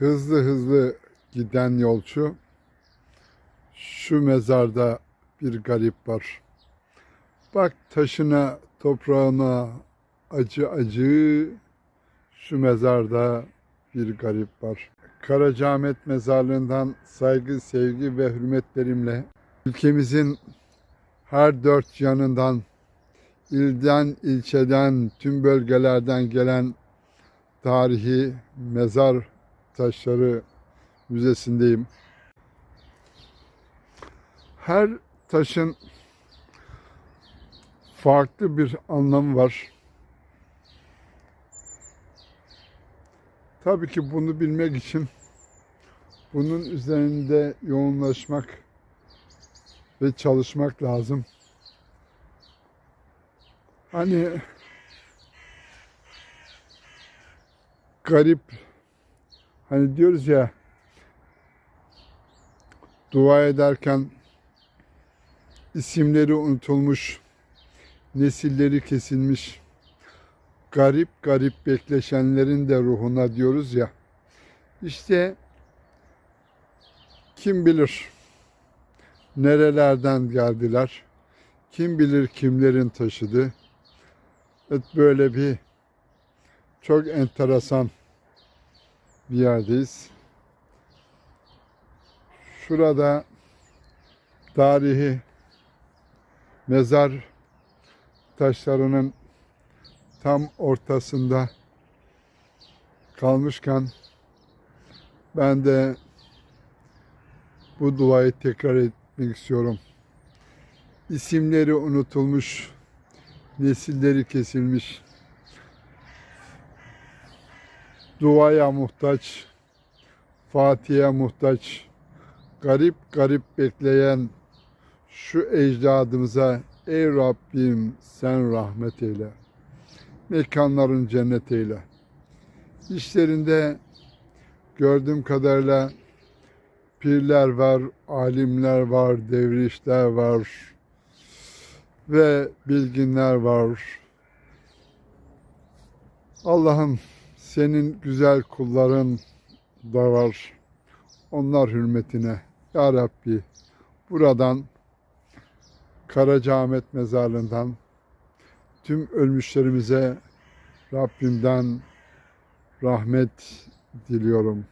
hızlı hızlı giden yolcu şu mezarda bir garip var. Bak taşına, toprağına acı acı şu mezarda bir garip var. Karacaahmet mezarlığından saygı, sevgi ve hürmetlerimle ülkemizin her dört yanından ilden, ilçeden, tüm bölgelerden gelen tarihi mezar taşları müzesindeyim. Her taşın farklı bir anlamı var. Tabii ki bunu bilmek için bunun üzerinde yoğunlaşmak ve çalışmak lazım. Hani garip hani diyoruz ya dua ederken isimleri unutulmuş, nesilleri kesilmiş, garip garip bekleşenlerin de ruhuna diyoruz ya. İşte kim bilir nerelerden geldiler, kim bilir kimlerin taşıdı. Evet böyle bir çok enteresan bir yerdeyiz. Şurada tarihi mezar taşlarının tam ortasında kalmışken ben de bu duayı tekrar etmek istiyorum. İsimleri unutulmuş, nesilleri kesilmiş, duaya muhtaç, Fatih'e muhtaç, garip garip bekleyen şu ecdadımıza ey Rabbim sen rahmet eyle. Mekanların cennet eyle. İşlerinde gördüğüm kadarıyla pirler var, alimler var, devrişler var ve bilginler var. Allah'ım senin güzel kulların da var. Onlar hürmetine. Ya Rabbi buradan Karacaahmet mezarlığından tüm ölmüşlerimize Rabbimden rahmet diliyorum.